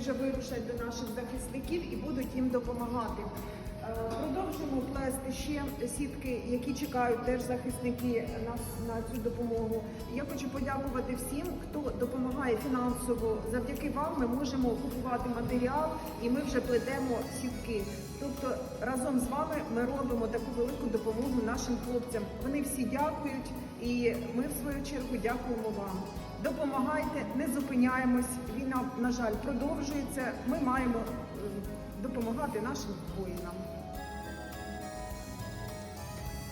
вже вирушать до наших захисників і будуть їм допомагати. Е, Продовжуємо плести ще сітки, які чекають теж захисники нас на цю допомогу. Я хочу подякувати всім, хто допомагає фінансово. Завдяки вам ми можемо купувати матеріал і ми вже плетемо сітки. Тобто разом з вами ми робимо таку велику допомогу нашим хлопцям. Вони всі дякують, і ми в свою чергу дякуємо вам. Допомагайте, не зупиняємось. Війна, на жаль, продовжується. Ми маємо е, допомагати нашим воїнам.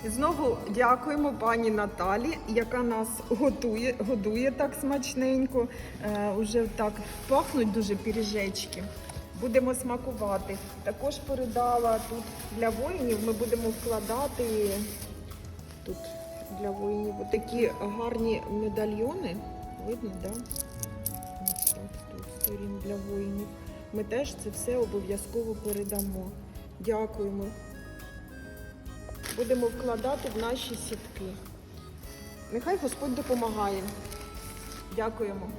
І Знову дякуємо пані Наталі, яка нас готує, годує так смачненько. Е, уже так пахнуть дуже піріжечки. Будемо смакувати. Також передала тут для воїнів. Ми будемо вкладати тут для воїнів такі гарні медальйони. Видно, так? Тут сторін для воїнів. Ми теж це все обов'язково передамо. Дякуємо. Будемо вкладати в наші сітки. Нехай Господь допомагає. Дякуємо.